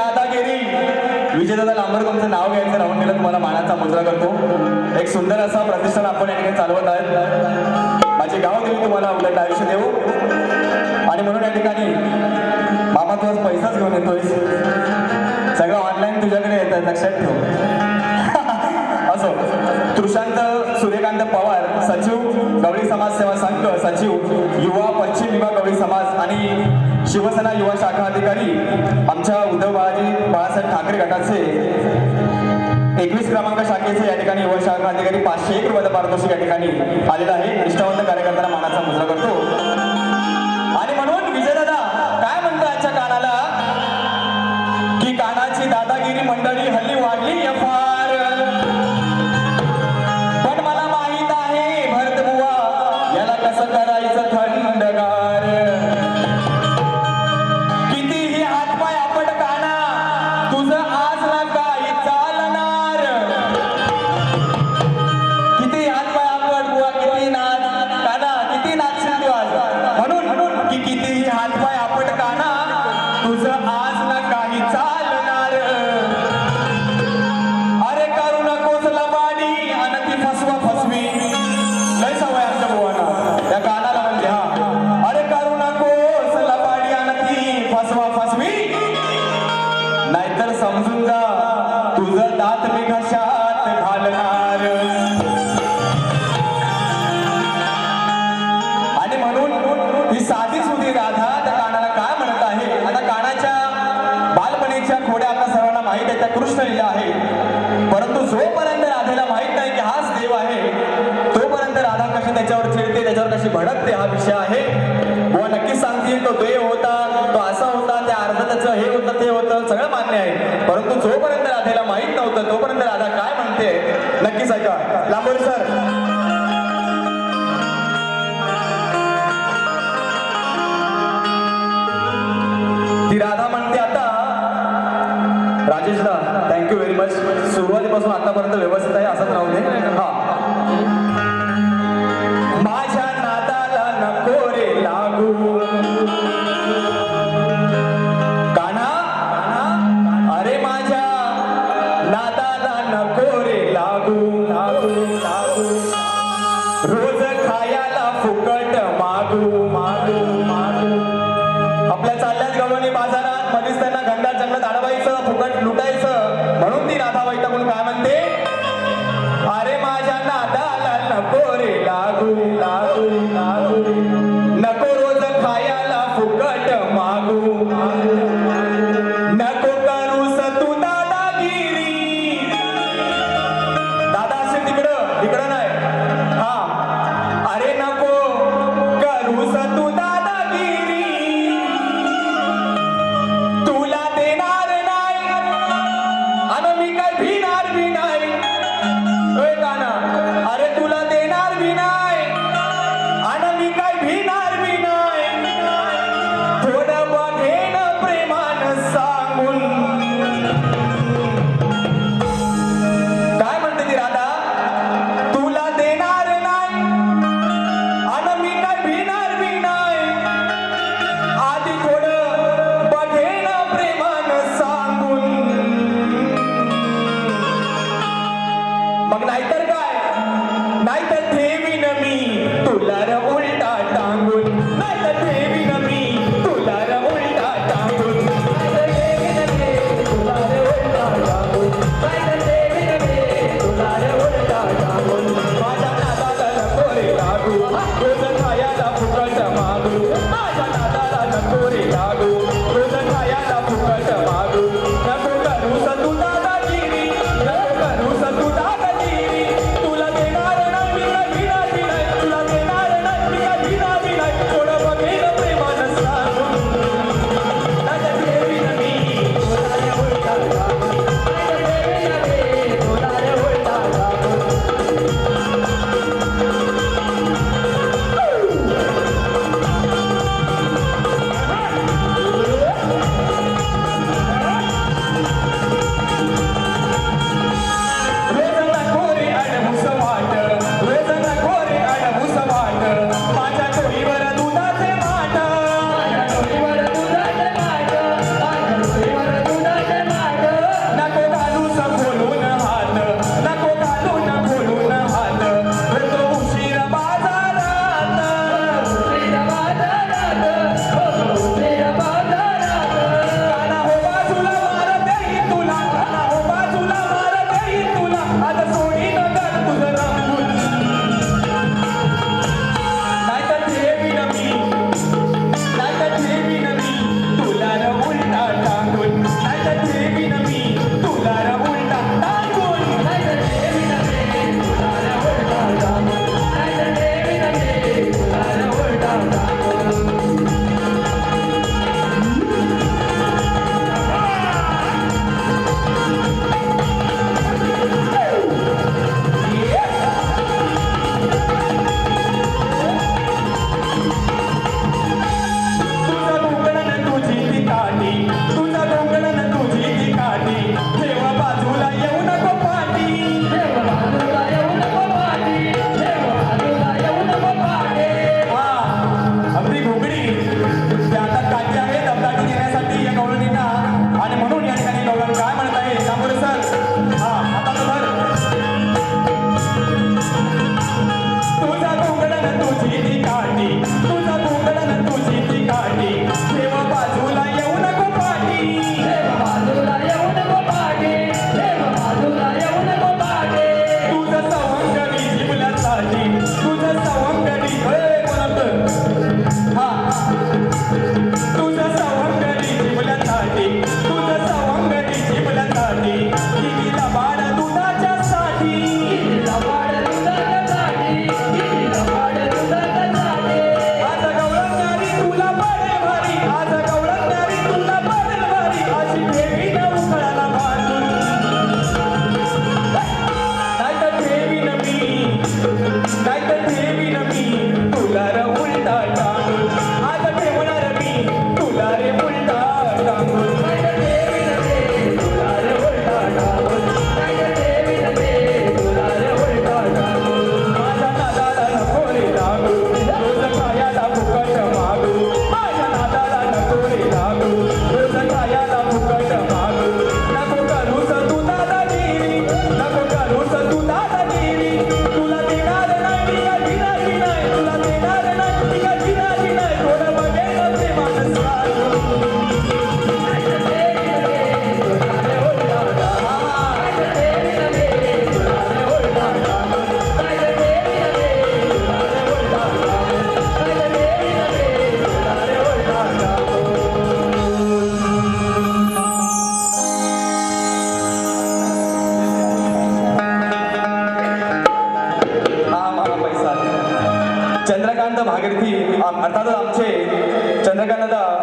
दादागिरी. विजयदादा लांबरकमचं नाव घ्यायचं राहून गेलं तुम्हाला मानाचा मुजरा करतो. एक सुंदर असा प्रतिष्ठान आपण या ठिकाणी चालवत आहेत. माझे गाव देऊ तुम्हाला उलट आयुष्य देऊ. आणि म्हणून या ठिकाणी मामा तू आज पैसाच घेऊन येतोय सगळं ऑनलाईन तुझ्याकडे येत आहे लक्षात ठेव. असो. तृषांत सूर्यकांत पवार सचिव गवळी समाज सेवा संघ सचिव युवा पश्चिम विभाग गवळी समाज आणि शिवसेना युवा शाखा अधिकारी आमच्या उद्धव बाळाजी बाळासाहेब ठाकरे गटाचे एकवीस क्रमांक शाखेचे या ठिकाणी युवा शाखा अधिकारी पाचशे एक रुपयाचा पारितोषिक या ठिकाणी आलेला आहे. निष्ठावंत कार्यकर्त्यांना मानाचा मुजरा करतो. ही साधी सुधी राधा. त्या कानाला काय म्हणत आहे? आता कानाच्या बालपणीच्या खोड्या आपल्या सर्वांना माहीत आहे त्या कृष्ण लिहिल्या आहे. परंतु जोपर्यंत राधेला माहीत नाही की हाच देव आहे तोपर्यंत राधा कशी त्याच्यावर चिडते त्याच्यावर कशी भडकते हा विषय आहे. बुवा नक्कीच सांगतील. तो देव होता तो असा होता त्या अर्ध त्याचं हे होतं ते होतं सगळं मान्य आहे. परंतु जो राजेशदा थँक्यू व्हेरी मच सुरुवातीपासून आतापर्यंत व्यवस्थित आहे असंच राहू दे. हा. सगळ्यांना दाडवायचं फुकट लुटायचं म्हणून ती राधा वैतागून काय म्हणते? अर्थातच आमचे चंद्रकांत दादा